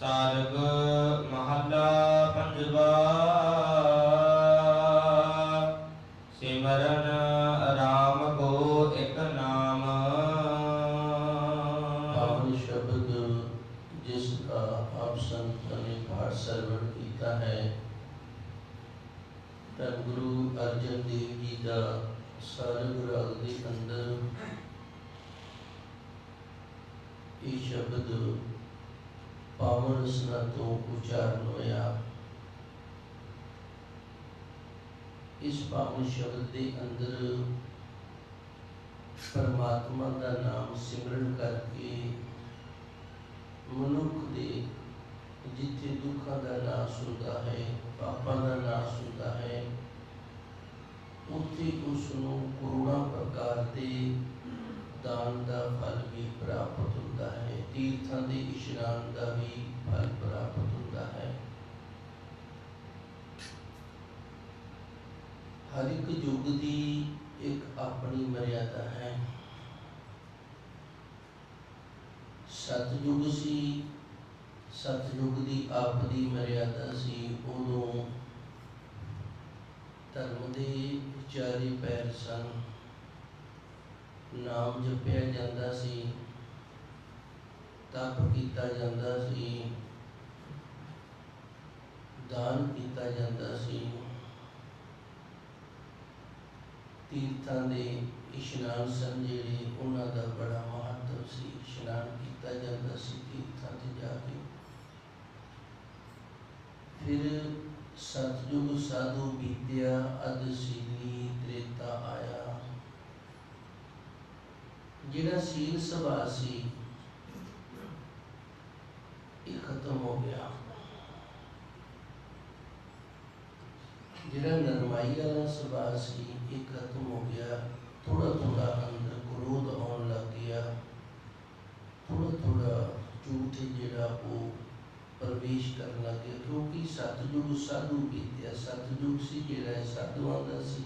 ਸਾਰਗ ਪਾਵਨ ਰਸਨਾ ਤੋਂ ਉਚਾਰਨ ਹੋਇਆ। ਇਸ ਪਾਵਨ ਸ਼ਬਦ ਦੇ ਅੰਦਰ ਪਰਮਾਤਮਾ ਦਾ ਨਾਮ ਸਿਮਰਨ ਕਰਕੇ ਮਨੁੱਖ ਦੇ ਜਿੱਥੇ ਦੁੱਖਾਂ ਦਾ ਨਾਸ਼ ਹੁੰਦਾ ਹੈ, ਪਾਪਾਂ ਦਾ ਨਾਸ਼ ਹੁੰਦਾ ਹੈ, ਉੱਥੇ ਉਸ ਨੂੰ ਕਰੋੜਾਂ ਪ੍ਰਕਾਰ ਦੇ ਦਾਨ ਦਾ ਫਲ ਵੀ ਪ੍ਰਾਪਤ ਹੁੰਦਾ ਹੈ। ਤੀਰਥਾਂ ਦੇ ਇਸ਼ਨਾਨ ਦਾ ਵੀ ਫਲ ਪ੍ਰਾਪਤ ਹੁੰਦਾ ਹੈ। ਹਰ ਇੱਕ ਯੁੱਗ ਦੀ ਇੱਕ ਆਪਣੀ ਮਰਿਆਦਾ ਹੈ। ਸਤਜੁਗ ਸੀ ਸਤਜੁਗ ਦੀ ਆਪ ਦੀ ਮਰਿਆਦਾ ਸੀ ਉਦੋਂ ਧਰਮ ਦੇ ਚਾਰੇ ਪੈਰ ਸਨ। ਨਾਮ ਜਪਿਆ ਜਾਂਦਾ ਸੀ, ਤਪ ਕੀਤਾ ਜਾਂਦਾ ਸੀ। ਦਾਨ ਕੀਤਾ ਜਾਂਦਾ ਸੀ। ਤੀਰਥਾਂ ਦੇ ਇਸ਼ਨਾਨ ਸਨ ਜਿਹੜੇ ਉਹਨਾਂ ਦਾ ਬੜਾ ਮਹੱਤਵ ਸੀ। ਇਸ਼ਨਾਨ ਕੀਤਾ ਜਾਂਦਾ ਸੀ ਤੀਰਥਾਂ ਤੇ ਜਾ ਕੇ। ਫਿਰ ਸਤਜੁਗ ਸਾਧੂ ਬੀਤਿਆ ਅਦਸ਼ੀਲੀ ਤ੍ਰੇਤਾ ਆਇਆ। ਜਿਹੜਾ ਸੀਲ ਸੁਭਾਅ ਸੀ, ਇਹ ਖਤਮ ਹੋ ਗਿਆ। ਜਿਹੜਾ ਨਰਮਾਈ ਵਾਲਾ ਸੁਭਾਅ ਸੀ, ਇਹ ਖਤਮ ਹੋ ਗਿਆ। ਥੋੜਾ ਥੋੜਾ ਅੰਦਰ ਕ੍ਰੋਧ ਆਉਣ ਲੱਗ ਗਿਆ। ਥੋੜਾ ਥੋੜਾ ਝੂਠ ਜਿਹੜਾ ਉਹ ਪ੍ਰਵੇਸ਼ ਕਰਨ ਲੱਗ ਗਿਆ। ਕਿਉਂਕਿ ਸਤਜੁਗ ਸਾਧੂ ਬੀਤਿਆ। ਸਤਜੁਗ ਸੀ ਜਿਹੜਾ ਹੈ ਸਾਧੂਆਂ ਦਾ ਸੀ।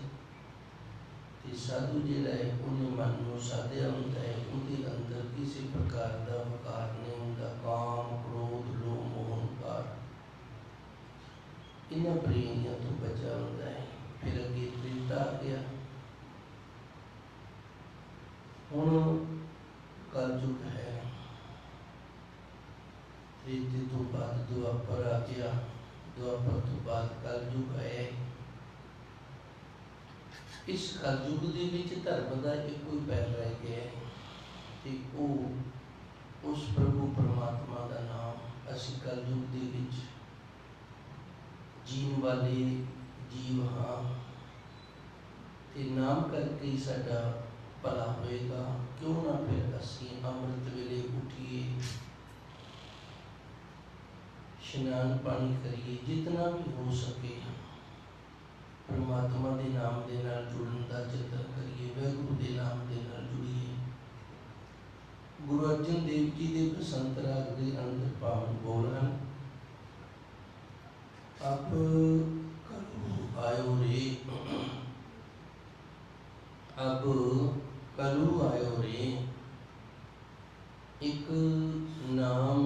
ਤੇ ਸਾਧੂ ਜਿਹੜਾ ਹੈ ਉਹਨੇ ਮਨ ਨੂੰ ਸਾਧਿਆ ਹੁੰਦਾ ਹੈ। ਉਹਦੇ ਅੰਦਰ ਕਿਸੇ ਪ੍ਰਕਾਰ ਦਾ ਵਿਕਾਰ ਨਹੀਂ ਹੁੰਦਾ। ਕਾਮ, ਕ੍ਰੋਧ ਇਹਨਾਂ ਪ੍ਰੀਆਂ ਤੋਂ ਬਚਾ ਹੁੰਦਾ ਹੈ। ਫਿਰ ਅੱਗੇ ਤ੍ਰੇਤਾ ਆ ਗਿਆ ਹੁਣ ਕਲਯੁਗ ਹੈ। ਤ੍ਰੇਤੇ ਤੋਂ ਬਾਅਦ ਦੁਆਪਰ ਆ ਗਿਆ। ਦੁਆਪਰ ਤੋਂ ਬਾਅਦ ਕਲਯੁਗ ਹੈ। ਇਸ ਕਲਯੁਗ ਦੇ ਵਿੱਚ ਧਰਮ ਦਾ ਇੱਕੋ ਹੀ ਪੈਰ ਰਹਿ ਗਿਆ ਹੈ ਤੇ ਉਹ ਉਸ ਪ੍ਰਭੂ ਪਰਮਾਤਮਾ ਦਾ ਨਾਮ ਅਸੀਂ ਕਲਯੁਗ ਦੇ ਵਿੱਚ ਜੀਣ ਵਾਲੇ ਜੀਵ ਹਾਂ। ਤੇ ਨਾਮ ਕਰਕੇ ਸਾਡਾ ਭਲਾ ਹੋਏਗਾ। ਕਿਉਂ ਨਾ ਫਿਰ ਅਸੀਂ ਅੰਮ੍ਰਿਤ ਵੇਲੇ ਉਠੀਏ, ਇਸ਼ਨਾਨ ਪਾਣੀ ਕਰੀਏ, ਜਿਤਨਾ ਵੀ ਹੋ ਸਕੇ। ਪਰਮਾਤਮਾ ਦੇ ਨਾਮ ਦੇ ਨਾਲ ਜੁੜਨ ਦਾ ਯਤਨ ਕਰੀਏ, ਵਾਹਿਗੁਰੂ ਦੇ ਨਾਮ ਦੇ ਨਾਲ ਜੁੜੀਏ। ਗੁਰੂ ਅਰਜਨ ਦੇਵ ਜੀ ਦੇ ਬਸੰਤ ਰਾਗ ਦੇ ਅੰਦਰ ਪਾਵਨ ਬੋਲ ਹਨ। ਅਬ ਕਲੂ ਆਇਓ ਰੇ ਅਬ ਕਲੂ ਆਇਓ ਇੱਕ ਨਾਮ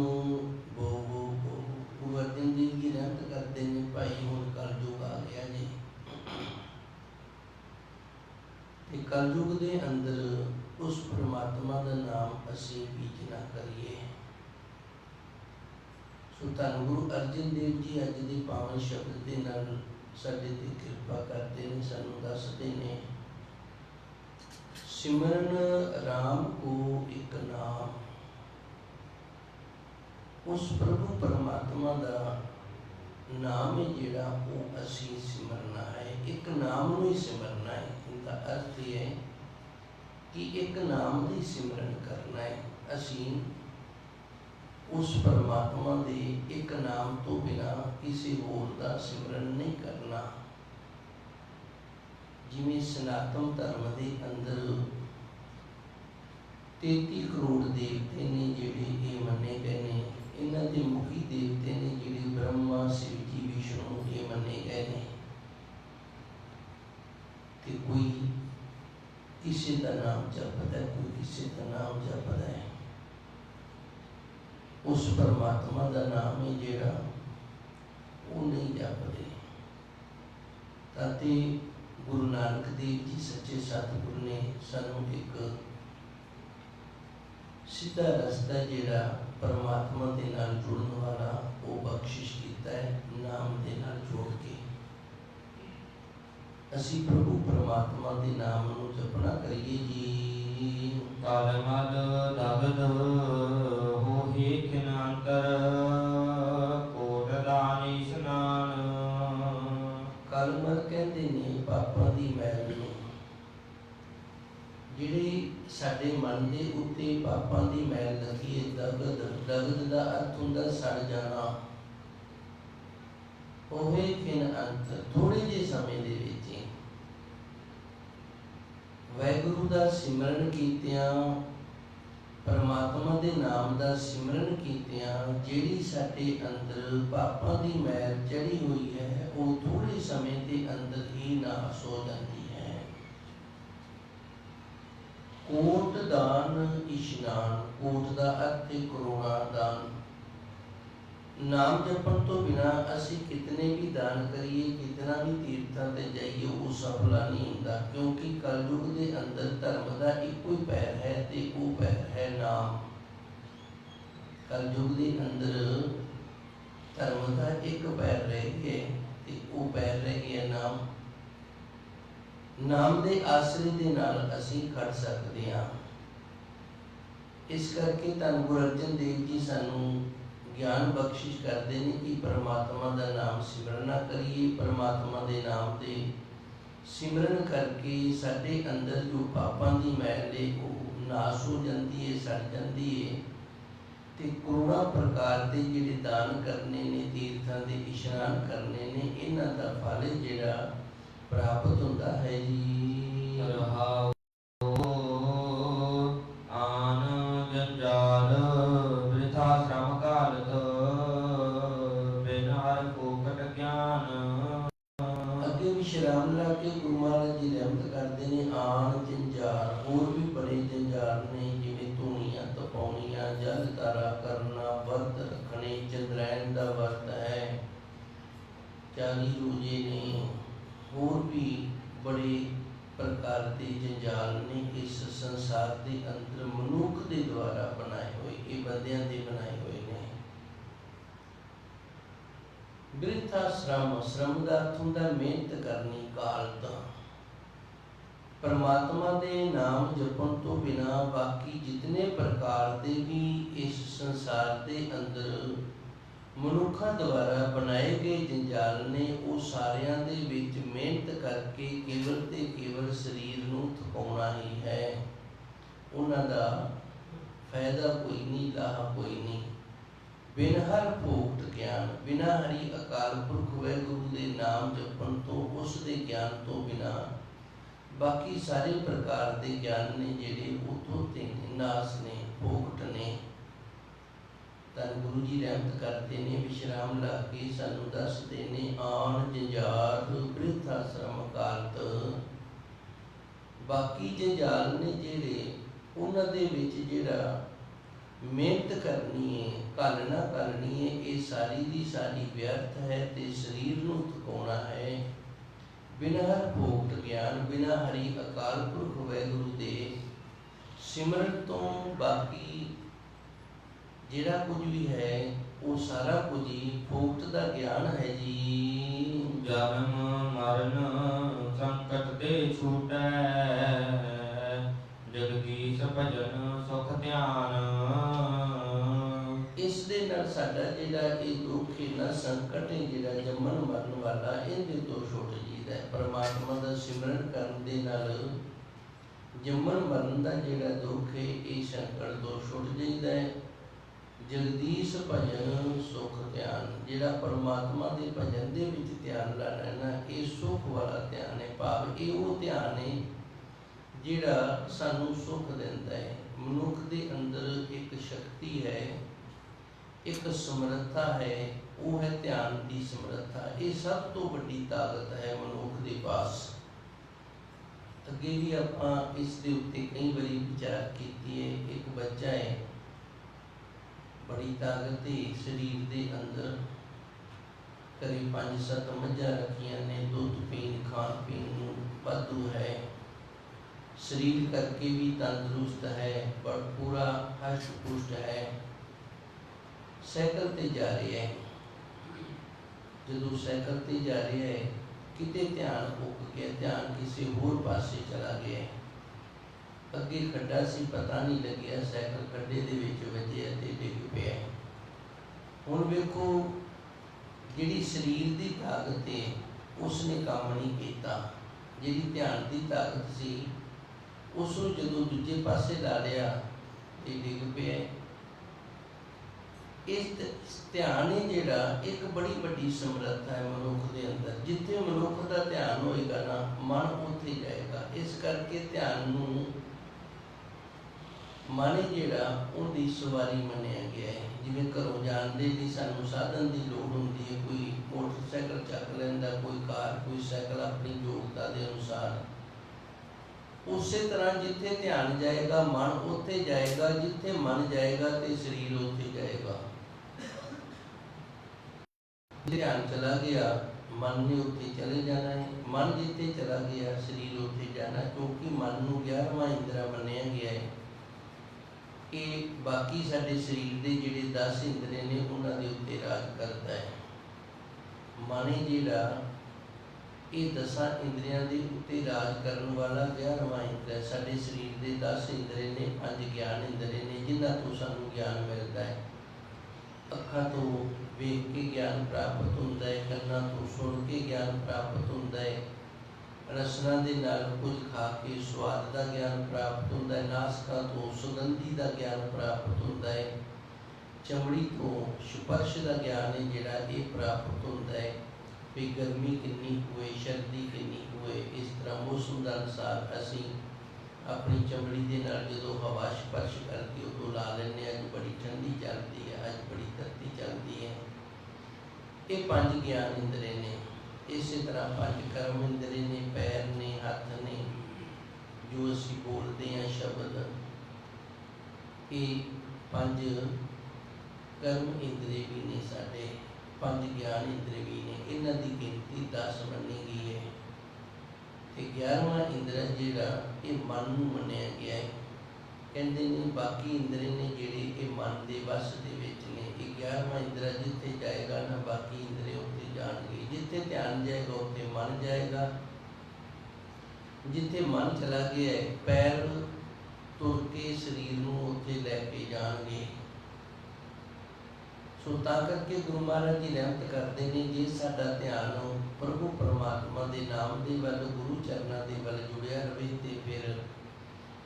ਬੋਵੋ ਬੋ ਗੁਰੂ ਅਰਜਨ ਰਹਿਮਤ ਕਰਦੇ ਨੇ ਭਾਈ, ਹੁਣ ਕਲਯੁਗ ਆ ਗਿਆ ਜੀ। ਤੇ ਕਲਯੁਗ ਦੇ ਅੰਦਰ ਉਸ ਪ੍ਰਮਾਤਮਾ ਦਾ ਨਾਮ ਅਸੀਂ ਬੀਜ ਕਰੀਏ। ਸੋ ਧੰਨ ਗੁਰੂ ਅਰਜਨ ਦੇਵ ਜੀ ਅੱਜ ਦੇ ਪਾਵਨ ਸ਼ਬਦ ਦੇ ਨਾਲ ਸਾਡੇ ਤੇ ਕਿਰਪਾ ਕਰਦੇ ਨੇ, ਸਾਨੂੰ ਦੱਸਦੇ ਨੇ, ਸਿਮਰਨ RAM ਕੋ ਇੱਕ ਨਾਮ। ਉਸ ਪ੍ਰਭੂ ਪਰਮਾਤਮਾ ਦਾ ਨਾਮ ਹੈ ਜਿਹੜਾ ਉਹ ਅਸੀਂ ਸਿਮਰਨਾ ਹੈ। ਇੱਕ ਨਾਮ ਨੂੰ ਹੀ ਸਿਮਰਨਾ ਹੈ। ਇਹਦਾ ਅਰਥ ਇਹ ਹੈ ਕਿ ਇੱਕ ਨਾਮ ਦੀ ਸਿਮਰਨ ਕਰਨਾ ਹੈ। ਅਸੀਂ ਉਸ ਪਰਮਾਤਮਾ ਦੇ ਇੱਕ ਨਾਮ ਤੋਂ ਬਿਨਾ ਕਿਸੇ ਹੋਰ ਦਾ ਸਿਮਰਨ ਨਹੀਂ ਕਰਨਾ। ਜਿਵੇਂ ਸਨਾਤਨ ਧਰਮ ਦੇ ਅੰਦਰ 33 ਕਰੋੜ ਦੇਵਤੇ ਨੇ ਜਿਹੜੇ ਇਹ ਮੰਨੇ ਗਏ ਨੇ, ਇਹਨਾਂ ਦੇ ਮੁਖੀ ਦੇਵਤੇ ਨੇ ਜਿਹੜੇ ਬ੍ਰਹਮਾ, ਸ਼ਿਵ ਜੀ, ਵਿਸ਼ਨੂੰ ਇਹ ਮੰਨੇ ਗਏ ਨੇ। ਤੇ ਕੋਈ ਕਿਸੇ ਦਾ ਨਾਮ ਜਪਦਾ ਕੋਈ ਕਿਸੇ ਦਾ ਨਾਮ ਜਪਦਾ ਹੈ। ਉਸ ਪਰਮਾਤਮਾ ਦਾ ਨਾਮ ਹੈ ਜਿਹੜਾ, ਉਹ ਨਹੀਂ ਜਪਦੇ। ਤਾਂ ਤੇ ਗੁਰੂ ਨਾਨਕ ਦੇਵ ਜੀ ਸੱਚੇ ਸਤਿਗੁਰ ਨੇ ਸਾਨੂੰ ਇੱਕ ਸਿੱਧਾ ਰਸਤਾ ਜਿਹੜਾ ਪਰਮਾਤਮਾ ਦੇ ਨਾਲ ਜੁੜਨ ਵਾਲਾ, ਉਹ ਬਖਸ਼ਿਸ਼ ਕੀਤਾ ਹੈ, ਨਾਮ ਦੇ ਨਾਲ ਜੋੜ ਕੇ। ਅਸੀਂ ਪ੍ਰਭੂ ਪਰਮਾਤਮਾ ਦੇ ਨਾਮ ਨੂੰ ਜਪਣਾ ਕਰੀਏ ਜੀ। ਕਲ ਮਦ ਦਗਦ ਜਿਹੜੇ ਸਾਡੇ ਮਨ ਦੇ ਉੱਤੇ ਪਾਪਾਂ ਦੀ ਮੈਲ ਲੱਗੀ ਹੈ ਦਗਦ ਦਗਦ ਦਾ ਅਰਥ ਹੁੰਦਾ ਸੜ ਜਾਣਾ। ਹੋਵੇ ਕਿਨ ਅੰਤ ਥੋੜੇ ਜਿਹੇ ਸਮੇਂ ਦੇ ਵਿੱਚ ਹੀ। ਵਾਹਿਗੁਰੂ ਦਾ ਸਿਮਰਨ ਕੀਤਿਆਂ, ਪਰਮਾਤਮਾ ਦੇ ਨਾਮ ਦਾ ਸਿਮਰਨ ਕੀਤਿਆਂ, ਜਿਹੜੀ ਸਾਡੇ ਅੰਦਰ ਪਾਪਾਂ ਦੀ ਮੈਲ ਚੜੀ ਹੋਈ ਹੈ, ਉਹ ਥੋੜੇ ਸਮੇਂ ਦੇ ਅੰਦਰ ਹੀ ਨਾਸ ਹੋ ਜਾਂਦੀ ਹੈ ਕੋਟ ਦਾਨ ਇਸ਼ਨਾਨ, ਕੋਟ ਦਾ ਅਰਥ ਹੈ ਕਰੋਨਾ ਦਾਨ। ਨਾਮ ਜਪਣ ਤੋਂ ਬਿਨਾ ਅਸੀਂ ਕਿਤਨੇ ਵੀ ਦਾਨ ਕਰੀਏ ਕਿਤਨਾ ਵੀ ਤੀਰਥਾਂ ਤੇ ਜਾਈਏ, ਉਹ ਸਫਲਾ ਨਹੀਂ ਹੁੰਦਾ, ਕਿਉਂਕਿ ਕਲਯੁਗ ਦੇ ਅੰਦਰ ਧਰਮ ਦਾ ਇੱਕੋ ਹੀ ਪੈਰ ਹੈ ਤੇ ਉਹ ਪੈਰ ਹੈ ਨਾਮ। ਕਲਯੁਗ ਦੇ ਅੰਦਰ ਧਰਮ ਦਾ ਇੱਕ ਪੈਰ ਰਹਿ ਗਿਆ ਤੇ ਉਹ ਪੈਰ ਰਹਿ ਗਿਆ ਨਾਮ। ਨਾਮ ਦੇ ਆਸਰੇ ਦੇ ਨਾਲ ਅਸੀਂ ਖੜ ਸਕਦੇ ਹਾਂ। ਇਸ ਕਰਕੇ ਧੰਨ ਗੁਰੂ ਅਰਜਨ ਦੇਵ ਜੀ ਸਾਨੂੰ ਗਿਆਨ ਬਖਸ਼ਿਸ਼ ਕਰਦੇ ਨੇ ਕਿ ਪਰਮਾਤਮਾ ਦਾ ਨਾਮ ਸਿਮਰਨਾ ਕਰੀਏ। ਪਰਮਾਤਮਾ ਦੇ ਨਾਮ 'ਤੇ ਸਿਮਰਨ ਕਰਕੇ ਸਾਡੇ ਅੰਦਰ ਜੋ ਪਾਪਾਂ ਦੀ ਮੈਲ ਹੈ ਉਹ ਨਾਸ ਹੋ ਜਾਂਦੀ ਹੈ ਸੜ ਜਾਂਦੀ ਹੈ ਤੇ ਕਰੋਨਾ ਪ੍ਰਕਾਰ ਦੇ ਜਿਹੜੇ ਦਾਨ ਕਰਨੇ ਨੇ, ਤੀਰਥਾਂ ਦੇ ਇਸ਼ਨਾਨ ਕਰਨੇ ਨੇ, ਇਹਨਾਂ ਦਾ ਫਲ ਜਿਹੜਾ ਪ੍ਰਾਪਤ ਹੁੰਦਾ ਹੈ ਜੀ। ਰਹਾਉ ਆਨ ਜੰਜਾਲ ਬ੍ਰਿਥਾ ਸ਼ਰਮ ਕਾਲਤ ਬਿਨ ਹਰ ਫੋਕਟ ਗਿਆਨ। ਅੱਗੇ ਵਿਸ਼ਰਾਮ ਲਾ ਕੇ ਗੁਰੂ ਮਹਾਰਾਜ ਜੀ ਰਹਿਮਤ ਕਰਦੇ ਨੇ ਆਣ ਜੰਜਾਰ ਹੋਰ ਵੀ ਬੜੇ ਜੰਜਾਰ ਨੇ ਜਿਵੇਂ ਧੂਣੀਆਂ ਤਪਾਉਣੀਆਂ ਜਲ ਤਾਰਾ ਕਰਨਾ ਵਰਤ ਰੱਖਣੇ ਚੰਦਰੈਣ ਦਾ ਵਰਤ ਹੈ। ਚਾਲੀ ਰੋਜੇ ਨੇ। ਹੋਰ ਵੀ ਬੜੇ ਪ੍ਰਕਾਰ ਦੇ ਜੰਜਾਲ ਨੇ ਇਸ ਸੰਸਾਰ ਦੇ ਅੰਦਰ ਮਨੁੱਖ ਦੇ ਦੁਆਰਾ ਬਣਾਏ ਹੋਏ, ਇਹ ਬੰਦਿਆਂ ਦੇ ਬਣਾਏ ਹੋਏ ਨੇ। ਬਿਰਥਾ ਸ਼ਰਮ ਸ਼ਰਮ ਦਾ ਅਰਥ ਹੁੰਦਾ ਮਿਹਨਤ ਕਰਨੀ ਕਾਲਤਾ ਪਰਮਾਤਮਾ ਦੇ ਨਾਮ ਜਪਣ ਤੋਂ ਬਿਨਾ ਬਾਕੀ ਜਿਤਨੇ ਪ੍ਰਕਾਰ ਦੇ ਵੀ ਇਸ ਸੰਸਾਰ ਦੇ ਅੰਦਰ ਮਨੁੱਖਾਂ ਦੁਆਰਾ ਬਣਾਏ ਗਏ ਜੰਜਾਲ ਨੇ ਉਹ ਸਾਰਿਆਂ ਦੇ ਵਿੱਚ ਮਿਹਨਤ ਕਰਕੇ ਕੇਵਲ ਤੇ ਕੇਵਲ ਸਰੀਰ ਨੂੰ ਥਕਾਉਣਾ ਹੀ ਹੈ। ਉਹਨਾਂ ਦਾ ਫਾਇਦਾ ਕੋਈ ਨਹੀਂ ਲਾਹਾ ਕੋਈ ਨਹੀਂ। ਬਿਨ ਹਰ ਭੋਗਤ ਗਿਆਨ ਬਿਨਾ ਹਰੀ ਅਕਾਲ ਪੁਰਖ ਵਾਹਿਗੁਰੂ ਦੇ ਨਾਮ ਜਪਣ ਤੋਂ ਉਸ ਦੇ ਗਿਆਨ ਤੋਂ ਬਿਨਾ ਬਾਕੀ ਸਾਰੇ ਪ੍ਰਕਾਰ ਦੇ ਗਿਆਨ ਨੇ ਜਿਹੜੇ ਉਤੋਂ ਤੇ ਨੇ, ਨਾਸ ਨੇ ਭੋਗਟ ਨੇ। ਤਾਂ ਗੁਰੂ ਜੀ ਰਹਿਮਤ ਕਰਦੇ ਨੇ, ਵਿਸ਼ਰਾਮ ਲਾ ਕੇ ਸਾਨੂੰ ਦੱਸਦੇ ਨੇ, ਆਣ ਜੰਜਾਰ ਬ੍ਰਿਥ ਆਸ਼ਰਮ ਕਾਲਤ ਬਾਕੀ ਜੰਜਾਲ ਨੇ ਜਿਹੜੇ, ਉਹਨਾਂ ਦੇ ਵਿੱਚ ਜਿਹੜਾ ਮਿਹਨਤ ਕਰਨੀ ਹੈ ਕਾਲਣਾ ਕਰਨੀ ਹੈ ਇਹ ਸਾਰੀ ਦੀ ਸਾਰੀ ਵਿਅਰਥ ਹੈ ਤੇ ਸਰੀਰ ਨੂੰ ਥਕਾਉਣਾ ਹੈ। ਬਿਨਾਂ ਹਰ ਭੋਗਤ ਗਿਆਨ, ਬਿਨਾਂ ਹਰੀ ਅਕਾਲ ਪੁਰਖ ਵੈਗੁਰੂ ਦੇ ਸਿਮਰਨ ਤੋਂ ਬਾਕੀ ਜਿਹੜਾ ਕੁਝ ਵੀ ਹੈ ਉਹ ਸਾਰਾ ਕੁਝ ਹੀ ਭੋਗਤ ਦਾ ਗਿਆਨ ਹੈ ਜੀ। ਜਨਮ ਮਰਨ ਸੰਕਟ ਦੇ ਛੂਟੈ ਜਗਦੀਸ਼ ਭਜਨ ਸੁਖ ਧਿਆਨ। ਇਸ ਦੇ ਨਾਲ ਸਾਡਾ ਜਿਹੜਾ ਇਹ ਦੁੱਖ ਹੈ ਨਾ ਸੰਕਟ ਹੈ ਜਿਹੜਾ ਜੰਮਣ ਮਰਨ ਵਾਲਾ ਇਹਦੇ ਤੋਂ ਛੁੱਟ ਜੀਦਾ ਹੈ। ਪਰਮਾਤਮਾ ਦਾ ਸਿਮਰਨ ਕਰਨ ਦੇ ਨਾਲ ਜੰਮਣ ਮਰਨ ਦਾ ਜਿਹੜਾ ਦੁੱਖ ਹੈ ਇਹ ਸੰਕਟ ਤੋਂ ਛੁੱਟ ਜੀਦਾ ਹੈ। ਜਗਦੀਸ਼ ਭਜਨ ਸੁਖ ਧਿਆਨ, ਜਿਹੜਾ ਪਰਮਾਤਮਾ ਦੇ ਭਜਨ ਦੇ ਵਿੱਚ ਧਿਆਨ ਲਾ ਲੈਣਾ, ਇਹ ਸੁਖ ਵਾਲਾ ਧਿਆਨ ਹੈ। ਭਾਵ ਇਹ ਉਹ ਧਿਆਨ ਹੈ ਜਿਹੜਾ ਸਾਨੂੰ ਸੁਖ ਦਿੰਦਾ ਹੈ। ਮਨੁੱਖ ਦੇ ਅੰਦਰ ਇੱਕ ਸ਼ਕਤੀ ਹੈ, ਇੱਕ ਸਮਰੱਥਾ ਹੈ, ਉਹ ਹੈ ਧਿਆਨ ਦੀ ਸਮਰੱਥਾ। ਇਹ ਸਭ ਤੋਂ ਵੱਡੀ ਤਾਕਤ ਹੈ ਮਨੁੱਖ ਦੇ ਪਾਸ। ਅੱਗੇ ਵੀ ਆਪਾਂ ਇਸ ਦੇ ਉੱਤੇ ਕਈ ਵਾਰੀ ਵਿਚਾਰ ਕੀਤੀ ਹੈ। ਇੱਕ ਬੱਚਾ ਹੈ ਬੜੀ ਤਾਕਤ ਹੈ ਸਰੀਰ ਦੇ ਅੰਦਰ ਕਰੀ ਪੰਜ ਸੱਤ ਮੱਝਾਂ ਰੱਖੀਆਂ ਨੇ, ਦੁੱਧ ਪੀਣ, ਖਾਣ ਪੀਣ ਨੂੰ ਵਾਧੂ ਹੈ। ਸਰੀਰ ਕਰਕੇ ਵੀ ਤੰਦਰੁਸਤ ਹੈ, ਪਰ ਪੂਰਾ ਹਸ਼ਟ ਪੁਸ਼ਟ ਹੈ। ਸਾਈਕਲ ਤੇ ਜਾ ਰਿਹਾ ਹੈ। ਜਦੋਂ ਸਾਈਕਲ ਤੇ ਜਾ ਰਿਹਾ ਹੈ, ਕਿਤੇ ਧਿਆਨ ਉੱਕ ਗਿਆ, ਧਿਆਨ ਕਿਸੇ ਹੋਰ ਪਾਸੇ ਚਲਾ ਗਿਆ ਹੈ। ਅੱਗੇ ਖੱਡਾ ਸੀ, ਪਤਾ ਨਹੀਂ ਲੱਗਿਆ, ਸਾਈਕਲ ਖੱਡੇ ਦੇ ਵਿੱਚ ਵੱਜਿਆ ਤੇ ਡਿੱਗ ਪਿਆ। ਹੁਣ ਵੇਖੋ, ਜਿਹੜੀ ਸਰੀਰ ਦੀ ਤਾਕਤ ਹੈ ਉਸਨੇ ਕੰਮ ਨਹੀਂ ਕੀਤਾ। ਜਿਹੜੀ ਧਿਆਨ ਦੀ ਤਾਕਤ ਸੀ ਉਸ ਨੂੰ ਜਦੋਂ ਦੂਜੇ ਪਾਸੇ ਲਾ ਲਿਆ ਤੇ ਡਿੱਗ ਪਿਆ। ਇਸ ਧਿਆਨ ਹੀ ਜਿਹੜਾ, ਇੱਕ ਬੜੀ ਵੱਡੀ ਸਮਰੱਥਾ ਹੈ ਮਨੁੱਖ ਦੇ ਅੰਦਰ। ਜਿੱਥੇ ਮਨੁੱਖ ਦਾ ਧਿਆਨ ਹੋਏਗਾ ਨਾ, ਮਨ ਉੱਥੇ ਜਾਏਗਾ। ਇਸ ਕਰਕੇ ਧਿਆਨ ਨੂੰ ਮਨ ਹੀ ਜਿਹੜਾ ਉਹਦੀ ਸਵਾਰੀ ਮੰਨਿਆ ਗਿਆ ਹੈ। ਜਿਵੇਂ ਘਰੋਂ ਜਾਣ ਦੇ ਲਈ ਸਾਨੂੰ ਸਾਧਨ ਦੀ ਲੋੜ ਹੁੰਦੀ ਹੈ। ਕੋਈ ਮੋਟਰਸਾਈਕਲ ਚੱਕ ਲੈਂਦਾ, ਕੋਈ ਕਾਰ, ਕੋਈ ਸਾਈਕਲ ਆਪਣੀ ਯੋਗਤਾ ਦੇ ਅਨੁਸਾਰ। ਉਸੇ ਤਰ੍ਹਾਂ ਜਿੱਥੇ ਧਿਆਨ ਜਾਏਗਾ, ਮਨ ਉੱਥੇ ਜਾਏਗਾ, ਜਿੱਥੇ ਮਨ ਜਾਏਗਾ ਤੇ ਸਰੀਰ ਉੱਥੇ ਜਾਏਗਾ। ਧਿਆਨ ਚਲਾ ਗਿਆ, ਮਨ ਨੇ ਉੱਥੇ ਚਲੇ ਜਾਣਾ ਹੈ। ਮਨ ਜਿੱਥੇ ਚਲਾ ਗਿਆ, ਸਰੀਰ ਉੱਥੇ ਜਾਣਾ, ਕਿਉਂਕਿ ਮਨ ਨੂੰ 11ਵਾਂ ਇੰਦਰਾ ਮੰਨਿਆ ਗਿਆ ਹੈ। ਇਹ ਬਾਕੀ ਸਾਡੇ ਸਰੀਰ ਦੇ ਜਿਹੜੇ 10 ਇੰਦਰੇ ਨੇ, ਉਹਨਾਂ ਦੇ ਉੱਤੇ ਰਾਜ ਕਰਦਾ ਹੈ। ਮਨ ਜਿਹੜਾ ਇਹ ਦਸਾਂ ਇੰਦਰੀਆਂ ਦੇ ਉੱਤੇ ਰਾਜ ਕਰਨ ਵਾਲਾ 11ਵਾਂ ਇੰਦਰ ਸਾਡੇ ਸਰੀਰ ਦੇ 10 ਇੰਦਰੇ ਨੇ, ਪੰਜ ਗਿਆਨ ਇੰਦਰੇ ਨੇ, ਜਿਨ੍ਹਾਂ ਤੋਂ ਸਾਨੂੰ ਗਿਆਨ ਮਿਲਦਾ ਹੈ। ਅੱਖਾਂ ਤੋਂ ਵੇਖ ਕੇ ਗਿਆਨ ਪ੍ਰਾਪਤ ਹੁੰਦਾ ਹੈ, ਕੰਨਾਂ ਤੋਂ ਸੁਣ ਕੇ ਗਿਆਨ ਪ੍ਰਾਪਤ ਹੁੰਦਾ ਹੈ। ਰਸਨਾ ਦੇ ਨਾਲ ਕੁਝ ਖਾ ਕੇ ਸਵਾਦ ਦਾ ਗਿਆਨ ਪ੍ਰਾਪਤ ਹੁੰਦਾ ਹੈ ਨਾਸਕਾ ਤੋਂ ਸੁਗੰਧੀ ਦਾ ਗਿਆਨ ਪ੍ਰਾਪਤ ਹੁੰਦਾ ਹੈ ਚਮੜੀ ਤੋਂ ਸਪਰਸ਼ ਦਾ ਗਿਆਨ ਹੈ ਜਿਹੜਾ ਇਹ ਪ੍ਰਾਪਤ ਹੁੰਦਾ ਹੈ ਵੀ ਗਰਮੀ ਕਿੰਨੀ ਹੋਏ ਸਰਦੀ ਕਿੰਨੀ ਹੋਏ ਇਸ ਤਰ੍ਹਾਂ ਮੌਸਮ ਦਾ ਅਨੁਸਾਰ ਅਸੀਂ ਆਪਣੀ ਚਮੜੀ ਦੇ ਨਾਲ ਜਦੋਂ ਹਵਾ ਸਪਰਸ਼ ਕਰਦੀ ਉਦੋਂ ਲਾ ਲੈਂਦੇ ਹਾਂ, ਅੱਜ ਬੜੀ ਠੰਡੀ ਚੱਲਦੀ ਹੈ ਅੱਜ ਬੜੀ ਤੱਤੀ ਚੱਲਦੀ ਹੈ। ਇਹ ਪੰਜ ਗਿਆਨ ਇੰਦਰੇ ਨੇ ਇਸੇ ਤਰ੍ਹਾਂ ਪੰਜ ਕਰਮ ਇੰਦਰੇ ਨੇ ਪੈਰ ਨੇ ਹੱਥ ਨੇ ਜੋ ਅਸੀਂ ਬੋਲਦੇ ਹਾਂ ਸ਼ਬਦ ਇਹ ਪੰਜ ਕਰਮ ਇੰਦਰੇ ਵੀ ਨੇ ਸਾਡੇ ਪੰਜ ਗਿਆਨ ਇੰਦਰੇ ਵੀ ਨੇ ਇਹਨਾਂ ਦੀ ਗਿਣਤੀ 10 ਮੰਨੀ ਗਈ ਹੈ। ਤੇ 11ਵਾਂ ਇੰਦਰਾ ਜਿਹੜਾ ਇਹ ਮਨ ਨੂੰ ਮੰਨਿਆ ਗਿਆ ਹੈ। ਕਹਿੰਦੇ ਨੇ ਬਾਕੀ ਇੰਦਰੇ ਨੇ ਜਿਹੜੇ ਇਹ ਮਨ ਦੇ ਵਸ ਦੇ ਵਿੱਚ ਨੇ ਇਹ 11ਵਾਂ ਇੰਦਰਾ ਜਿੱਥੇ ਜਾਏਗਾ ਨਾ ਬਾਕੀ ਇੰਦਰੇ ਉੱਥੇ ਜਾਣਗੇ। ਜਿੱਥੇ ਧਿਆਨ ਜਾਏਗਾ ਉੱਥੇ ਮਨ ਜਾਏਗਾ। ਜਿੱਥੇ ਮਨ ਚਲਾ ਗਿਆ ਹੈ, ਪੈਰ ਤੁਰ ਕੇ ਸਰੀਰ ਨੂੰ ਉੱਥੇ ਲੈ ਕੇ ਜਾਣਗੇ। ਸੋ ਤਾਂ ਕਰਕੇ ਗੁਰੂ ਮਹਾਰਾਜ ਜੀ ਰਹਿਮਤ ਕਰਦੇ ਨੇ, ਜੇ ਸਾਡਾ ਧਿਆਨ ਪ੍ਰਭੂ ਪਰਮਾਤਮਾ ਦੇ ਨਾਮ ਦੇ ਵੱਲ, ਗੁਰੂ ਚਰਨਾਂ ਦੇ ਵੱਲ ਜੁੜਿਆ ਰਵੇ ਤੇ ਫਿਰ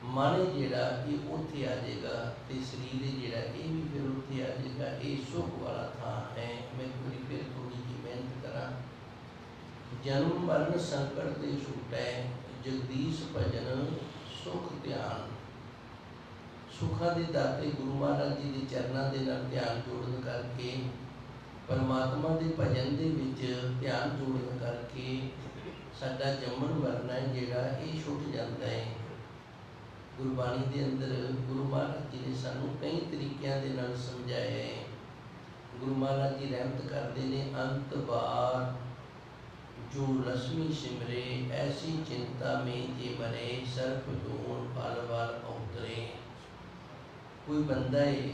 ਮਨ ਜਿਹੜਾ ਇਹ ਉੱਥੇ ਆ ਜਾਏਗਾ ਤੇ ਸਰੀਰ ਜਿਹੜਾ ਇਹ ਵੀ ਫਿਰ ਉੱਥੇ ਆ ਜਾਏਗਾ, ਇਹ ਸੁਖ ਵਾਲਾ ਥਾਂ ਹੈ। ਮੈਂ ਕੋਈ ਫਿਰ ਥੋੜੀ ਜਿਹੀ ਮਿਹਨਤ ਕਰਾਂ। ਜਨਮ ਮਰਨ ਸੰਕਟ ਦੇ ਛੁਟੈ ਜਗਦੀਸ਼ ਭਜਨ ਸੁਖ ਧਿਆਨ ਸੁਖਾਂ ਦੇ ਦਾਤੇ ਗੁਰੂ ਮਹਾਰਾਜ ਜੀ ਦੇ ਚਰਨਾਂ ਦੇ ਨਾਲ ਧਿਆਨ ਜੋੜਨ ਕਰਕੇ, ਪਰਮਾਤਮਾ ਦੇ ਭਜਨ ਦੇ ਵਿੱਚ ਧਿਆਨ ਜੋੜਨ ਕਰਕੇ ਸਾਡਾ ਜੰਮਣ ਮਰਨਾ ਜਿਹੜਾ ਇਹ ਛੁੱਟ ਜਾਂਦਾ ਹੈ। ਗੁਰਬਾਣੀ ਦੇ ਅੰਦਰ ਗੁਰੂ ਮਹਾਰਾਜ ਜੀ ਨੇ ਸਾਨੂੰ ਕਈ ਤਰੀਕਿਆਂ ਦੇ ਨਾਲ ਸਮਝਾਇਆ ਹੈ। ਗੁਰੂ ਮਹਾਰਾਜ ਜੀ ਰਹਿਮਤ ਕਰਦੇ ਨੇ, ਅੰਤ ਬਾਰ ਜੋ ਰਸਮੀ ਸਿਮਰੇ, ਐਸੀ ਚਿੰਤਾ ਮੇ ਜੇ ਮਰੇ ਸਰਪ ਜੋਨ ਪਲ ਪਲ ਉਤਰੇ ਕੋਈ ਬੰਦਾ ਹੈ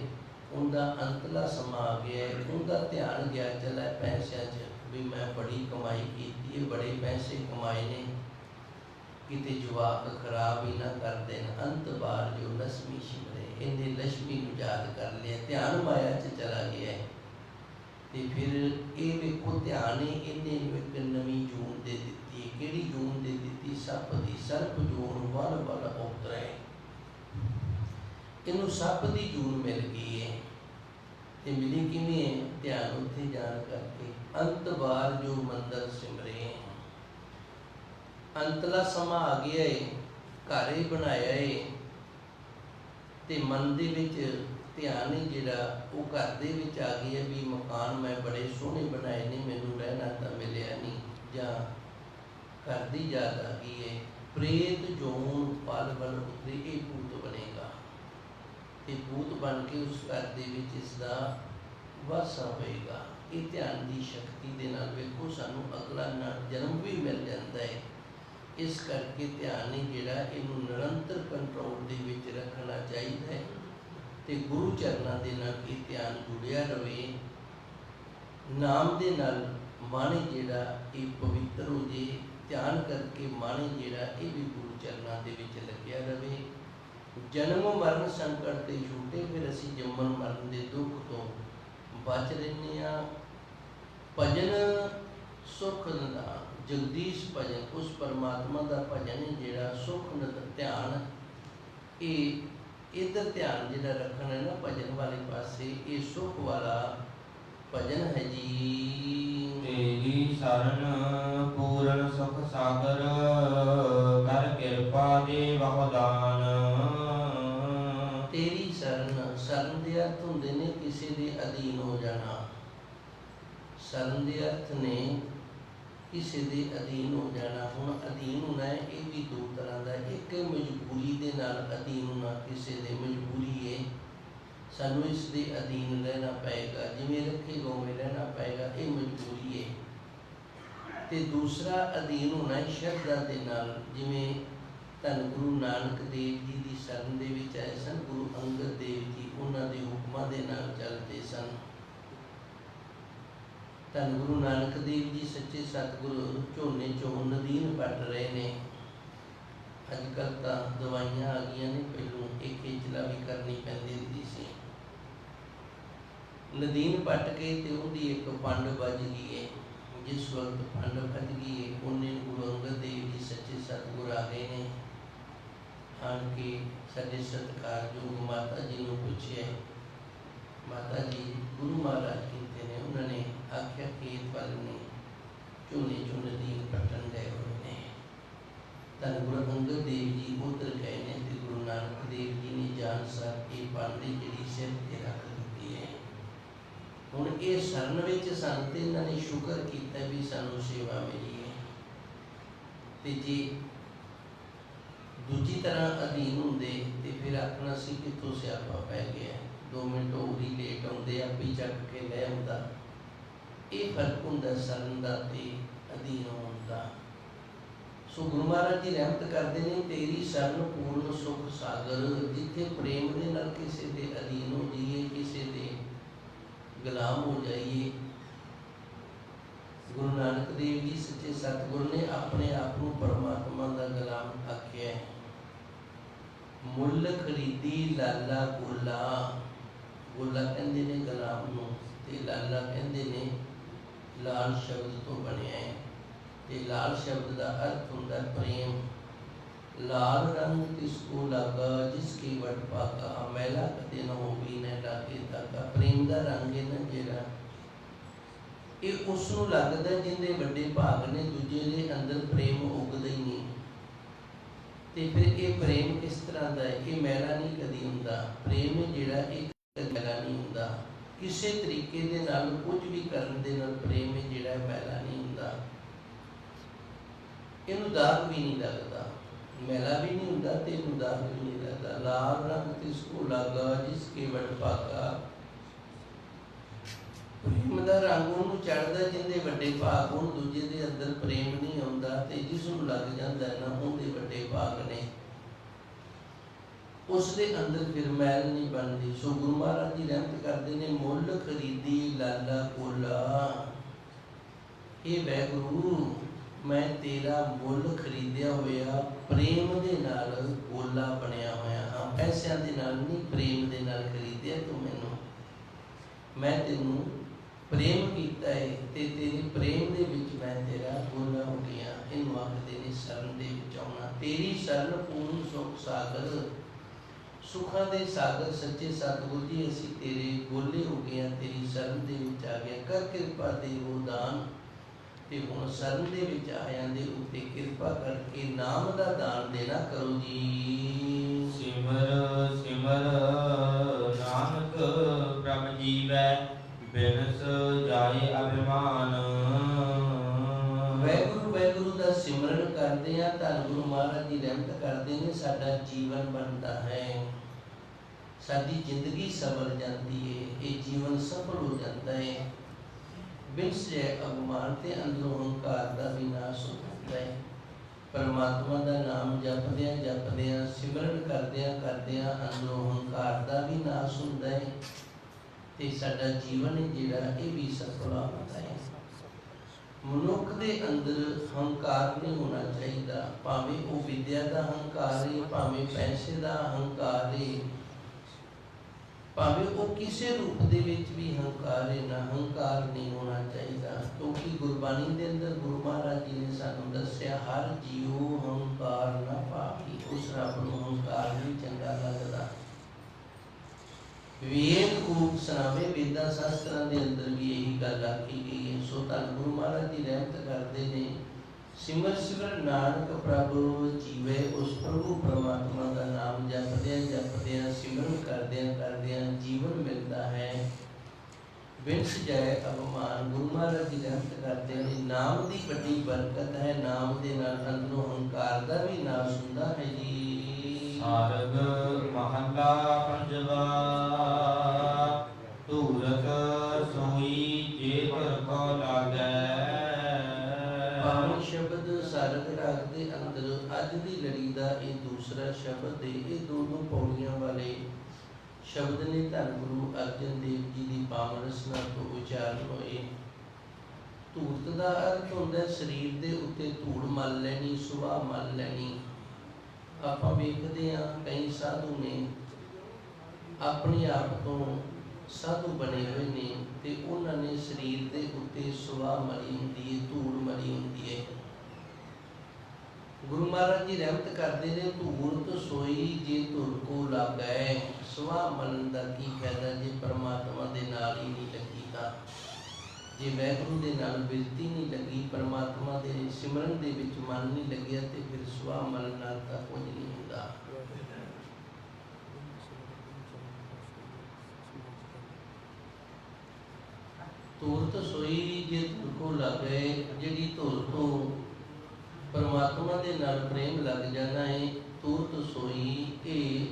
ਉਹਦਾ ਅੰਤਲਾ ਸਮਾਂ ਆ ਗਿਆ ਉਹਦਾ ਧਿਆਨ ਗਿਆ, ਚਲਾ ਪੈਸਿਆਂ 'ਚ ਵੀ ਮੈਂ ਬੜੀ ਕਮਾਈ ਕੀਤੀ ਹੈ ਬੜੇ ਪੈਸੇ ਕਮਾਏ ਨੇ। ਕਿਤੇ ਜਵਾਕ ਖਰਾਬ ਹੀ ਨਾ ਕਰ ਦੇਣ, ਅੰਤ ਬਾਰ ਜੋ ਲక్ష్ਮੀ ਸ਼ਿਮਰੇ, ਇਹਨੇ ਲక్ష్ਮੀ ਨੂੰ ਯਾਦ ਕਰ ਲਿਆ, ਧਿਆਨ ਮਾਇਆ 'ਚ ਚਲਾ ਗਿਆ ਤੇ ਫਿਰ ਇਹ ਵੇਖੋ, ਧਿਆਨ ਇਹਨੇ ਇੱਕ ਨਵੀਂ ਜੂਨ ਦੇ ਦਿੱਤੀ ਕਿਹੜੀ ਜੂਨ ਦੇ ਦਿੱਤੀ? ਸੱਪ ਦੀ, ਸਰਪ ਜੂਨ ਵਲ ਵਲ ਉਤਰੇ। ਇਹਨੂੰ ਸੱਪ ਦੀ ਜੂਨ ਮਿਲ ਗਈ ਏ। ਤੇ ਮਿਲੀ ਕਿਵੇਂ ਹੈ ਧਿਆਨ ਉੱਥੇ ਜਾਣ ਕਰਕੇ। ਅੰਤ ਬਾਰ ਜੋ ਮੰਦਰ ਸਿਮਰੇ ਅੰਤਲਾ ਸਮਾਂ ਆ ਗਿਆ ਏ। ਘਰ ਹੀ ਬਣਾਇਆ ਏ। ਤੇ ਮਨ ਦੇ ਵਿੱਚ ਧਿਆਨ ਹੀ ਜਿਹੜਾ, ਉਹ ਘਰ ਦੇ ਵਿੱਚ ਆ ਗਿਆ ਵੀ ਮਕਾਨ ਮੈਂ ਬੜੇ ਸੋਹਣੇ ਬਣਾਏ ਨੇ, ਮੈਨੂੰ ਰਹਿਣਾ ਤਾਂ ਮਿਲਿਆ ਨਹੀਂ। ਜਾਂ ਘਰ ਦੀ ਯਾਦ ਆ ਗਈ ਏ। ਪ੍ਰੇਤ ਜੋਨ ਪਲ ਬਲ ਉਤੇ ਇਹ ਭੂਤ ਬਣੇ। ਤੇ ਭੂਤ ਬਣ ਕੇ ਉਸ ਘਰ ਦੇ ਵਿੱਚ ਇਸ ਦਾ ਵਾਸਾ ਹੋਏਗਾ। ਇਹ ਧਿਆਨ ਦੀ ਸ਼ਕਤੀ ਦੇ ਨਾਲ ਵੇਖੋ, ਸਾਨੂੰ ਅਗਲਾ ਨਾ ਜਨਮ ਵੀ ਮਿਲ ਜਾਂਦਾ ਹੈ। ਇਸ ਕਰਕੇ ਧਿਆਨ ਹੀ ਜਿਹੜਾ ਇਹਨੂੰ ਨਿਰੰਤਰ ਕੰਟਰੋਲ ਦੇ ਵਿੱਚ ਰੱਖਣਾ ਚਾਹੀਦਾ ਹੈ ਤੇ ਗੁਰੂ ਚਰਨਾਂ ਦੇ ਨਾਲ ਇਹ ਧਿਆਨ ਜੁੜਿਆ ਰਵੇ। ਨਾਮ ਦੇ ਨਾਲ ਮਨ ਜਿਹੜਾ ਇਹ ਪਵਿੱਤਰ ਹੋ ਜੇ, ਧਿਆਨ ਕਰਕੇ ਮਨ ਜਿਹੜਾ ਇਹ ਵੀ ਗੁਰੂ ਚਰਨਾਂ ਦੇ ਵਿੱਚ ਲੱਗਿਆ ਰਵੇ। ਜਨਮ ਮਰਨ ਸੰਕਟ ਤੇ ਛੂਟੇ ਫਿਰ ਅਸੀਂ ਜੰਮਣ ਮਰਨ ਦੇ ਦੁੱਖ ਤੋਂ ਬਚ ਰਹਿੰਦੇ ਆ ਭਜਨ ਸੁਖ ਦਾ, ਜਗਦੀਸ਼ ਭਜਨ, ਉਸ ਪਰਮਾਤਮਾ ਦਾ ਭਜਨ ਜਿਹੜਾ ਸੁਖ ਨਦ ਧਿਆਨ, ਇਹ ਇਧਰ ਧਿਆਨ ਜਿਹੜਾ ਰੱਖਣਾ ਹੈ ਨਾ ਭਜਨ ਵਾਲੇ ਪਾਸੇ, ਇਹ ਸੁਖ ਵਾਲਾ ਭਜਨ ਹੈ ਜੀ। ਤੇਰੀ ਸਰਨ ਪੂਰਨ ਸੁਖ ਸਾਗਰ, ਕਰ ਕਿਰਪਾ ਦੇ ਵਹਦਾਨ ਸ਼ਰਨ ਦੇ ਅਰਥ ਹੁੰਦੇ ਨੇ ਕਿਸੇ ਦੇ ਅਧੀਨ ਹੋ ਜਾਣਾ। ਸ਼ਰਨ ਦੇ ਅਰਥ ਨੇ ਕਿਸੇ ਦੇ ਅਧੀਨ ਹੋ ਜਾਣਾ। ਹੁਣ ਅਧੀਨ ਹੋਣਾ ਇਹ ਵੀ ਦੋ ਤਰ੍ਹਾਂ ਦਾ ਇੱਕ ਮਜਬੂਰੀ ਦੇ ਨਾਲ ਅਧੀਨ ਹੋਣਾ ਕਿਸੇ ਦੇ, ਮਜਬੂਰੀ ਹੈ ਸਾਨੂੰ ਇਸ ਦੇ ਅਧੀਨ ਰਹਿਣਾ ਪਏਗਾ, ਜਿਵੇਂ ਰੱਖੇ ਗੋਵੇਂ ਰਹਿਣਾ ਪਏਗਾ, ਇਹ ਮਜਬੂਰੀ ਹੈ। ਤੇ ਦੂਸਰਾ ਅਧੀਨ ਹੋਣਾ ਸ਼ਰਧਾ ਦੇ ਨਾਲ, ਜਿਵੇਂ ਧੰਨ ਗੁਰੂ ਨਾਨਕ ਦੇਵ ਜੀ ਦੀ ਸ਼ਰਨ ਦੇ ਵਿੱਚ ਆਏ ਸਨ। ਗੁਰੂ ਅੰਗਦ ਦੇਵ ਜੀ ਉਹਨਾਂ ਦੇ ਹੁਕਮਾਂ ਦੇ ਨਾਲ ਚੱਲਦੇ ਸਨ। ਧੰਨ ਗੁਰੂ ਨਾਨਕ ਦੇਵ ਜੀ, ਸੱਚੇ ਸਤਿਗੁਰੂ ਝੋਨੇ ਚੋਂ ਨਦੀਨ ਪੱਟ ਰਹੇ ਨੇ। ਅੱਜ ਕੱਲ੍ਹ ਤਾਂ ਦਵਾਈਆਂ ਆ ਗਈਆਂ ਨੇ, ਪਹਿਲੋਂ ਇਹ ਖੇਚਲਾ ਵੀ ਕਰਨੀ ਪੈਂਦੀ ਹੁੰਦੀ ਸੀ। ਨਦੀਨ ਪੱਟ ਕੇ ਤੇ ਉਹਦੀ ਇੱਕ ਪੰਡ ਵੱਜ ਗਈ ਹੈ ਜਿਸ ਵਕਤ ਪੰਡ ਵੱਜ ਗਈ ਹੈ ਉਹਨੇ ਗੁਰੂ ਅੰਗਦ ਦੇਵ ਜੀ, ਸੱਚੇ ਸਤਿਗੁਰ ਆ ਗਏ ਨੇ। ਆਣ ਕੇ ਸਾਡੇ ਸਤਿਕਾਰਯੋਗ ਮਾਤਾ ਜੀ ਨੂੰ ਪੁੱਛਿਆ, ਮਾਤਾ ਜੀ, ਗੁਰੂ ਮਹਾਰਾਜ ਕਿੰਤੇ ਨੇ? ਉਹਨਾਂ ਨੇ ਆਖਿਆ, ਖੇਤ ਵੱਲ ਨੇ। ਝੋਨੇ ਚੋਂ ਨਦੀਨ ਪੱਟਣ ਗਏ ਹੋਏ ਨੇ। ਤਾਂ ਗੁਰੂ ਅੰਗਦ ਦੇਵ ਜੀ ਉਧਰ ਗਏ ਨੇ ਤੇ ਗੁਰੂ ਨਾਨਕ ਦੇਵ ਜੀ ਨੇ ਜਾਨ ਸਾਹਿਬ ਇਹ ਪਾਂਡੇ ਜਿਹੜੀ ਸਿਰ ਤੇ ਰੱਖ ਦਿੱਤੀ ਹੈ। ਹੁਣ ਇਹ ਸ਼ਰਨ ਵਿੱਚ ਸਾਨੂੰ ਤੇ ਇਹਨਾਂ ਨੇ ਸ਼ੁਕਰ ਕੀਤਾ ਵੀ ਸਾਨੂੰ ਸੇਵਾ ਮਿਲੀ ਹੈ। ਤੇ ਜੇ ਦੂਜੀ ਤਰ੍ਹਾਂ ਅਧੀਨ ਹੁੰਦੇ ਤੇ ਫਿਰ ਆਖਣਾ ਸੀ ਕਿੱਥੋਂ ਸਿਆਪਾ ਪੈ ਗਿਆ। ਦੋ ਮਿੰਟ ਹੋਰ ਹੀ ਲੇਟ ਆਉਂਦੇ ਆ ਵੀ ਚੱਕ ਕੇ ਲੈ ਆਉਂਦਾ। ਇਹ ਫ਼ਰਕ ਹੁੰਦਾ ਸ਼ਰਨ ਦਾ ਤੇ ਅਧੀਨ ਹੋਣ ਦਾ। ਸੋ ਗੁਰੂ ਮਹਾਰਾਜ ਜੀ ਰਹਿਮਤ ਕਰਦੇ ਨੇ, ਤੇਰੀ ਸ਼ਰਨ ਪੂਰਨ ਸੁਖ ਸਾਗਰ, ਜਿੱਥੇ ਪ੍ਰੇਮ ਦੇ ਨਾਲ ਕਿਸੇ ਦੇ ਅਧੀਨ ਹੋ ਜਾਈਏ, ਕਿਸੇ ਦੇ ਗੁਲਾਮ ਹੋ ਜਾਈਏ। ਗੁਰੂ ਨਾਨਕ ਦੇਵ ਜੀ ਸੱਚੇ ਸਤਿਗੁਰ ਨੇ ਆਪਣੇ ਆਪ ਨੂੰ ਪਰਮਾਤਮਾ ਦਾ ਗੁਲਾਮ ਆਖਿਆ ਹੈ। ਮੁੱਲ ਖਰੀਦੀ ਲਾਲਾ ਗੋਲਾ। ਗੋਲਾ ਕਹਿੰਦੇ ਨੇ ਗੁਲਾਮ ਨੂੰ ਤੇ ਲਾਲਾ ਕਹਿੰਦੇ ਨੇ ਲਾਲ ਸ਼ਬਦ ਤੋਂ ਬਣਿਆ ਹੈ। ਤੇ ਲਾਲ ਸ਼ਬਦ ਦਾ ਅਰਥ ਹੁੰਦਾ ਪ੍ਰੇਮ। ਲਾਲ ਰੰਗ ਕਿਸ ਕੋ ਲਗਾ, ਜਿਸ ਕੀ ਵਟ ਪਾਕਾ ਮੈਲਾ ਕਦੇ ਨਾ ਹੋਵੀ, ਨਾ ਲਾਗੇ ਤਾਕਾ ਪ੍ਰੇਮ ਦਾ ਰੰਗ ਹੈ ਨਾ ਜਿਹੜਾ, ਇਹ ਉਸ ਨੂੰ ਲੱਗਦਾ ਜਿੰਦੇ ਵੱਡੇ ਭਾਗ ਨੇ, ਦੂਜੇ ਦੇ ਅੰਦਰ ਪ੍ਰੇਮ ਉਗਦਾ ਹੀ ਨਹੀਂ। ਤੇ ਫਿਰ ਇਹ ਪ੍ਰੇਮ ਕਿਸ ਤਰ੍ਹਾਂ ਦਾ ਹੈ? ਇਹ ਮੈਲਾ ਨਹੀਂ ਕਦੀ ਹੁੰਦਾ। ਪ੍ਰੇਮ ਜਿਹੜਾ, ਇਹ ਮੈਲਾ ਨਹੀਂ ਹੁੰਦਾ। ਕਿਸੇ ਤਰੀਕੇ ਦੇ ਨਾਲ ਕੁਝ ਵੀ ਕਰਨ ਦੇ ਨਾਲ ਪ੍ਰੇਮ ਜਿਹੜਾ ਮੈਲਾ ਨਹੀਂ ਹੁੰਦਾ। ਇਹਨੂੰ ਦਾਗ ਵੀ ਨਹੀਂ ਲੱਗਦਾ। ਮੈਲਾ ਵੀ ਨਹੀਂ ਹੁੰਦਾ ਤੇ ਇਹਨੂੰ ਦਾਗ ਵੀ ਨਹੀਂ ਲੱਗਦਾ। ਲਾਲ ਰੰਗ ਤੇ ਕੋ ਲਗਾ, ਜਿਸ ਕੇ ਵਟ ਪਾਕਾ ਪ੍ਰੇਮ ਦਾ ਰੰਗ ਉਹਨੂੰ ਚੜਦਾ ਜਿੰਦੇ ਵੱਡੇ ਭਾਗ ਉਹਨੂੰ ਦੂਜੇ ਦੇ ਅੰਦਰ ਪ੍ਰੇਮ ਨਹੀਂ ਆਉਂਦਾ ਤੇ ਜਿਸ ਨੂੰ ਲੱਗ ਜਾਂਦਾ ਨਾ, ਉਹਦੇ ਵੱਡੇ ਭਾਗ ਨੇ। ਉਸ ਦੇ ਅੰਦਰ ਫਿਰ ਮੈਲ ਨਹੀਂ ਬਣਦੀ। ਸੋ ਗੁਰੂ ਮਹਾਰਾਜ ਜੀ ਰਹਿਮਤ ਕਰਦੇ ਨੇ, ਮੁੱਲ ਖਰੀਦੀ ਲਾਲਾ ਕੋਲਾ। ਇਹ ਵੈਗੁਰੂ, ਮੈਂ ਤੇਰਾ ਮੁੱਲ ਖਰੀਦਿਆ ਹੋਇਆ, ਪ੍ਰੇਮ ਦੇ ਨਾਲ ਕੋਲਾ ਬਣਿਆ ਹੋਇਆ ਹਾਂ। ਪੈਸਿਆਂ ਦੇ ਨਾਲ ਨਹੀਂ, ਪ੍ਰੇਮ ਦੇ ਨਾਲ ਖਰੀਦਿਆ ਤੂੰ ਮੈਨੂੰ। ਮੈਂ ਤੈਨੂੰ ਪ੍ਰੇਮ ਕੀਤਾ ਹੈ ਤੇ ਤੇਰੇ ਪ੍ਰੇਮ ਦੇ ਵਿੱਚ ਮੈਂ ਤੇਰਾ ਗੋਲਾ ਹੋ ਗਿਆ ਇਹਨੂੰ ਆਖਦੇ ਨੇ ਸ਼ਰਨ ਦੇ ਵਿੱਚ ਆਉਣਾ। ਤੇਰੀ ਸ਼ਰਨ ਪੂਰਨ ਸੁਖ ਸਾਗਰ, ਸੁਖਾਂ ਦੇ ਸਾਗਰ, ਸੱਚੇ ਸਤਿਗੁਰ ਜੀ, ਅਸੀਂ ਤੇਰੇ ਗੋਲੇ ਹੋ ਗਏ ਤੇਰੀ ਸ਼ਰਨ ਦੇ ਵਿੱਚ ਆ ਗਿਆ। ਕਰ ਕਿਰਪਾ ਤੇ ਉਹ ਦਾਨ ਤੇ ਹੁਣ ਸ਼ਰਨ ਦੇ ਵਿੱਚ ਆ ਜਾਂਦੇ ਉੱਤੇ ਕਿਰਪਾ ਕਰਕੇ ਨਾਮ ਦਾ ਦਾਨ ਦੇਣਾ ਕਰੋ ਜੀ। ਬਣਦਾ ਹੈ। ਸਾਡੀ ਜ਼ਿੰਦਗੀ ਸਫਲ ਜਾਂਦੀ ਹੈ ਇਹ ਜੀਵਨ ਸਫਲ ਹੋ ਜਾਂਦਾ ਹੈ ਬਿਨਸ ਜੇ ਅਗਮਾਨ ਤੇ ਅੰਦਰੋਂ ਹੰਕਾਰ ਦਾ ਵੀ ਹੋ ਜਾਂਦਾ ਹੈ ਪਰਮਾਤਮਾ ਦਾ ਨਾਮ ਜਪਦਿਆਂ ਜਪਦਿਆਂ, ਸਿਮਰਨ ਕਰਦਿਆਂ ਕਰਦਿਆਂ ਅੰਦਰੋਂ ਹੰਕਾਰ ਦਾ ਵੀ ਨਾਸ਼ ਹੁੰਦਾ ਹੈ ਤੇ ਸਾਡਾ ਜੀਵਨ ਜਿਹੜਾ, ਇਹ ਵੀ ਸਫਲ ਹੁੰਦਾ ਹੈ ਮਨੁੱਖ ਦੇ ਅੰਦਰ ਹੰਕਾਰ ਨਹੀਂ ਹੋਣਾ ਚਾਹੀਦਾ। ਭਾਵੇਂ ਉਹ ਵਿਦਿਆ ਦਾ ਹੰਕਾਰ ਹੈ ਭਾਵੇਂ ਪੈਸੇ ਦਾ ਹੰਕਾਰ ਹੈ ਭਾਵੇਂ ਉਹ ਕਿਸੇ ਰੂਪ ਦੇ ਵਿੱਚ ਵੀ ਹੰਕਾਰ ਹੈ ਨਾ ਹੰਕਾਰ ਨਹੀਂ ਹੋਣਾ ਚਾਹੀਦਾ। ਕਿਉਂਕਿ ਗੁਰਬਾਣੀ ਦੇ ਅੰਦਰ ਗੁਰੂ ਮਹਾਰਾਜ ਜੀ ਨੇ ਸਾਨੂੰ ਦੱਸਿਆ, ਹਰ ਜੀਉ ਹੰਕਾਰ ਨਾ ਪਾਵੀ, ਉਸ ਰੱਬ ਨੂੰ ਹੰਕਾਰ ਨਹੀਂ ਚੰਗਾ ਲੱਗਦਾ। ਵੇਦ ਕੂਪ ਸੁਣਾਵੇ, ਵੇਦਾਂ ਸ਼ਾਸਤਰਾਂ ਦੇ ਅੰਦਰ ਵੀ ਇਹੀ ਗੱਲ ਆਖੀ ਗਈ ਹੈ। ਸੋ ਧੰਨ ਗੁਰੂ ਮਹਾਰਾਜ ਜੀ ਰਹਿਮਤ ਕਰਦੇ ਨੇ। ਸਿਮਰ ਸਿਮਰ ਨਾਨਕ ਪ੍ਰਭੂ ਜੀਵੇ, ਉਸ ਪ੍ਰਭੂ ਪਰਮਾਤਮਾ ਦਾ ਨਾਮ ਜਪਦਿਆਂ ਜਪਦਿਆਂ, ਸਿਮਰਨ ਕਰਦਿਆਂ ਕਰਦਿਆਂ ਜੀਵਨ ਮਿਲਦਾ ਹੈ। ਵਿੰਸ ਜਾਏ ਅਪਮਾਨ, ਗੁਰੂ ਮਹਾਰਾਜ ਜੀ ਰਹਿਮਤ ਕਰਦੇ ਨੇ ਨਾਮ ਦੀ ਵੱਡੀ ਬਰਕਤ ਹੈ। ਨਾਮ ਦੇ ਨਾਲ ਅੰਦਰੋਂ ਹੰਕਾਰ ਦਾ ਵੀ ਨਾਸ਼ ਹੁੰਦਾ ਹੈ ਜੀ। ਸਾਰਗ ਮਹੱਲਾ ਸ਼ਬਦ ਹੈ ਇਹ ਦੋਨੋਂ ਪੌੜੀਆਂ ਵਾਲੇ ਸ਼ਬਦ ਨੇ ਧੰਨ ਗੁਰੂ ਅਰਜਨ ਦੇਵ ਜੀ ਦੀ ਪਾਵਨ ਰਸਨਾ ਤੋਂ ਉਚਾਰਨ ਹੋਏ। ਧੂਰਤ ਦਾ ਅਰਥ ਹੁੰਦਾ ਸਰੀਰ ਦੇ ਉੱਤੇ ਧੂੜ ਮਲ ਲੈਣੀ, ਸੁਆਹ ਮਲ ਲੈਣੀ। ਆਪਾਂ ਵੇਖਦੇ ਹਾਂ ਕਈ ਸਾਧੂ ਨੇ ਆਪਣੇ ਆਪ ਤੋਂ ਸਾਧੂ ਬਣੇ ਹੋਏ ਨੇ ਤੇ ਉਹਨਾਂ ਨੇ ਸਰੀਰ ਦੇ ਉੱਤੇ ਸੁਆਹ ਮਲੀ ਹੁੰਦੀ ਹੈ, ਧੂੜ ਮਲੀ ਹੁੰਦੀ ਹੈ। ਗੁਰੂ ਮਹਾਰਾਜ ਜੀ ਰਹਿਮਤ ਕਰਦੇ ਨੇ, ਧੂੜ ਤੋਂ ਸੋਈ ਜੇ ਧੁਰ ਕੋ ਲਾਗੈ ਸੁਆਹ ਮਲਣ ਦਾ ਕੀ ਫਾਇਦਾ ਜੇ ਪਰਮਾਤਮਾ ਦੇ ਨਾਲ ਹੀ ਨਹੀਂ ਲੱਗੀ ਤਾਂ? ਜੇ ਵੈਗੁਰੂ ਦੇ ਨਾਲ ਬਿਰਤੀ ਨਹੀਂ ਲੱਗੀ, ਪਰਮਾਤਮਾ ਦੇ ਸਿਮਰਨ ਦੇ ਵਿੱਚ ਮਨ ਨਹੀਂ ਲੱਗਿਆ, ਤੇ ਫਿਰ ਸੁਆਹ ਮਲਣ ਨਾਲ ਤਾਂ ਕੁਝ ਨਹੀਂ ਹੁੰਦਾ। ਧੂਰਤ ਸੋਈ ਜੇ ਧੁਰ ਕੋ ਲਾਗੈ, ਜਿਹੜੀ ਧੁਰ ਤੋਂ ਪਰਮਾਤਮਾ ਦੇ ਨਾਲ ਪ੍ਰੇਮ ਲੱਗ ਜਾਣਾ ਹੈ ਧੂਰਤ ਸੋਈ ਇਹ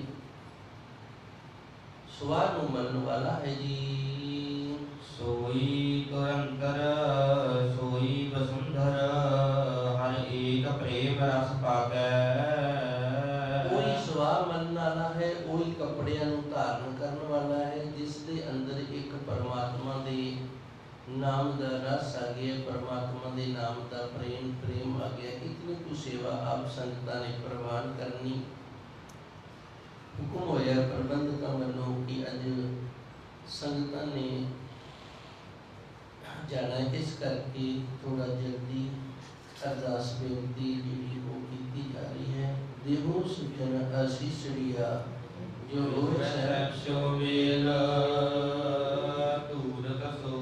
ਸਵਾਰ ਨੂੰ ਮੰਨਣ ਵਾਲਾ ਹੈ ਜੀ। ਸੋਈ ਤੁਰੰਤਰ گیا، اتنی کو سیوا آپ سنگتا نے پروان کرنی۔ حکم ہویا پربند کا منو کہ اج سنگتا نے جانا، اس کر کے تھوڑا جلدی ارداس بےنتی جی وہ کی جا رہی ہے۔ دیہو سجن آسیسڑیا جو صاحب شو ویلا دور کسو